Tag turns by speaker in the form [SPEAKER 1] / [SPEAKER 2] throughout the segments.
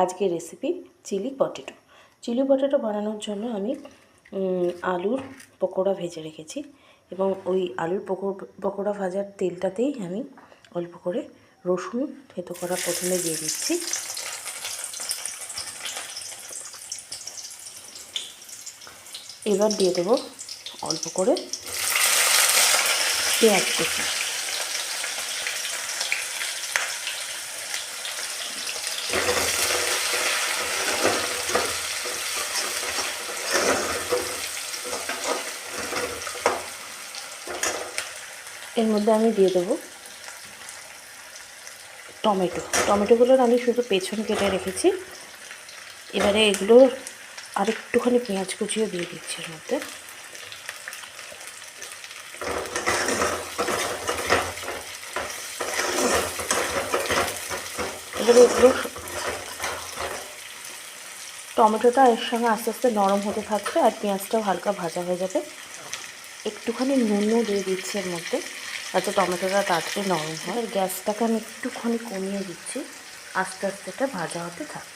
[SPEAKER 1] আজকের recipe chilli potato chilli potato বানানোর জন্য আমি আলুর পকোড়া ভেজে রেখেছি এবং ওই আলুর পকো- পকোড়া ভাজার তেলটাতেই আমি অল্প করে রসুন থেতো করা প্রথমে দিয়ে দিচ্ছি। এবার দিয়ে দেবো অল্প করে পেঁয়াজ কুচি। এর মধ্যে আমি দিয়ে দেবো টমেটো। টমেটোগুলোর আমি শুধু পেছন কেটে রেখেছি। এবারে এগুলো আরেকটুখানি পেঁয়াজ কুচিও দিয়ে দিচ্ছি এর মধ্যে। এবারে এগুলো টমেটোটা এর সঙ্গে আস্তে আস্তে নরম হতে থাকবে আর পেঁয়াজটাও হালকা ভাজা হয়ে যাবে। একটুখানি নুনও দিয়ে দিচ্ছি এর মধ্যে। যাতে টমেটোটা তাড়াতাড়ি নরম হয়। গ্যাসটাকে আমি একটুখানি কমিয়ে দিচ্ছি। আস্তে আস্তে এটা ভাজা হতে থাক।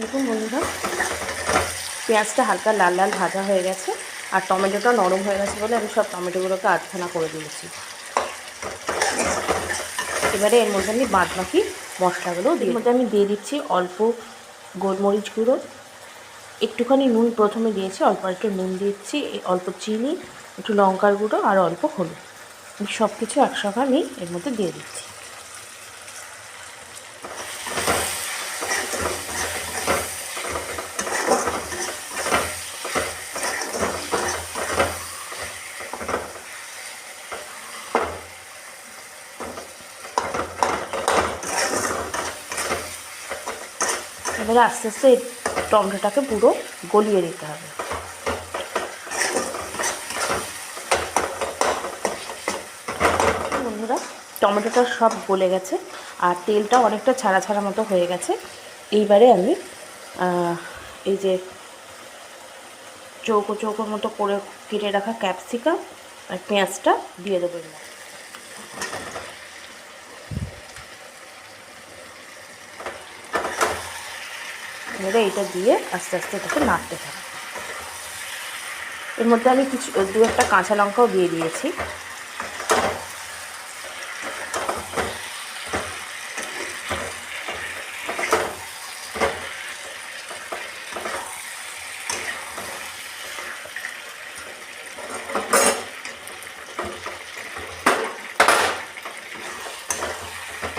[SPEAKER 1] দেখুন বন্ধুরা, পেঁয়াজটা হালকা লাল লাল ভাজা হয়ে গেছে আর টমেটোটা নরম হয়ে গেছে বলে আমি সব টমেটোগুলোকে আধখানা করে দিয়েছি। এবারে এর মধ্যে আমি বাদ বাকি মশলাগুলো দিয়ে মধ্যে আমি দিয়ে দিচ্ছি অল্প গোলমরিচ গুঁড়ো। একটুখানি নুন প্রথমে দিয়েছি, অল্প একটু নুন দিচ্ছি, অল্প চিনি, একটু লঙ্কার গুঁড়ো আর অল্প হলুদ। সব কিছু একসঙ্গে আমি এর মধ্যে দিয়ে দিচ্ছি। এবারে আস্তে আস্তে টমেটোটাকে পুরো গলিয়ে দিতে হবে। বন্ধুরা, টমেটোটা সব গলে গেছে আর তেলটা অনেকটা ছাড়া ছাড়া মতো হয়ে গেছে। এইবারে আমি এই যে চৌকো চৌকোর মতো করে কেটে রাখা ক্যাপসিকাম আর পেঁয়াজটা দিয়ে দেবো এবারে এটা দিয়ে আস্তে আস্তে এটাকে নাড়তে থাকব এর মধ্যে আমি কিছু দু একটা কাঁচা লঙ্কাও দিয়ে দিয়েছি।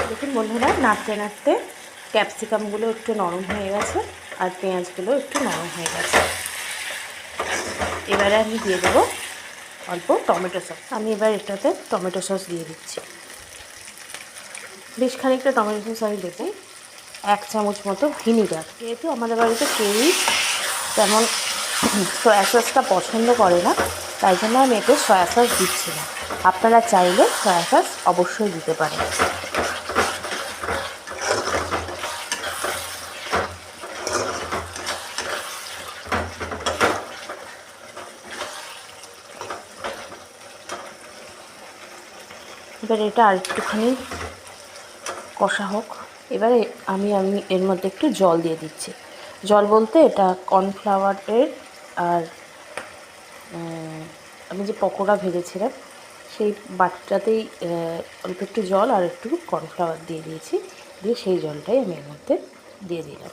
[SPEAKER 1] দেখুন বন্ধুরা, নাড়তে নাড়তে ক্যাপসিকামগুলো একটু নরম হয়ে গেছে আর পেঁয়াজগুলো একটু নরম হয়ে গেছে। এবারে আমি দিয়ে দেবো অল্প টমেটো সস। আমি এবার এটাতে টমেটো সস দিয়ে দিচ্ছি। বেশ খানিকটা টমেটো সস আমি দেবো। এক চামচ মতো ভিনিগার। যেহেতু আমাদের বাড়িতে কেউই তেমন সয়া সসটা পছন্দ করে না, তাই জন্য আমি এতে সয়া সস দিচ্ছি না। আপনারা চাইলে সয়া সস অবশ্যই দিতে পারেন। এবার এটা আর একটুখানি কষা হোক। এবারে আমি আমি এর মধ্যে একটু জল দিয়ে দিচ্ছি। জল বলতে এটা কর্নফ্লাওয়ারের আর আমি যে পকোড়া ভেজেছিলাম, সেই বাটিটাতেই অল্প একটু জল আর একটু কর্নফ্লাওয়ার দিয়ে দিয়েছি। দিয়ে সেই জলটাই আমি এর মধ্যে দিয়ে দিলাম।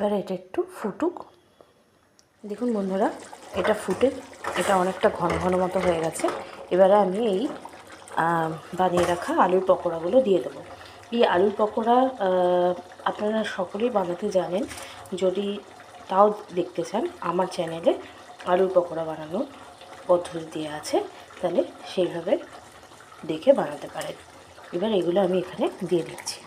[SPEAKER 1] এবার এটা একটু ফুটুক। দেখুন বন্ধুরা, এটা ফুটে, এটা অনেকটা ঘন ঘন মতো হয়ে গেছে। এবারে আমি এই বানিয়ে রাখা আলুর পকোড়াগুলো দিয়ে দেবো। এই আলুর পকোড়া আপনারা সকলেই বানাতে জানেন। যদি তাও দেখতে চান, আমার চ্যানেলে আলুর পকোড়া বানানোর পদ্ধতি দেওয়া আছে, তাহলে সেইভাবে দেখে বানাতে পারেন। এবার এগুলো আমি এখানে দিয়ে দিচ্ছি।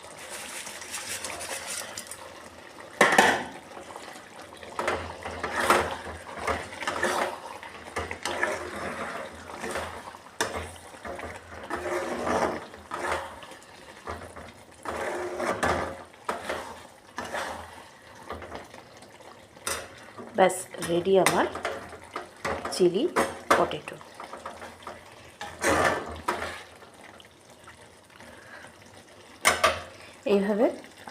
[SPEAKER 1] ব্যাস রেডি আমার চিলি পটেটো এইভাবে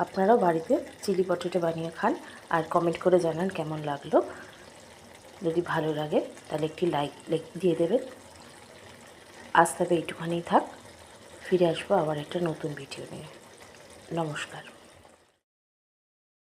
[SPEAKER 1] আপনারাও বাড়িতে চিলি পটেটো বানিয়ে খান আর কমেন্ট করে জানান কেমন লাগল। যদি ভালো লাগে, তাহলে একটি লাইক দিয়ে দেবেন। আজ তবে এইটুখানেই থাক, ফিরে আসব আবার একটা নতুন ভিডিও নিয়ে। নমস্কার।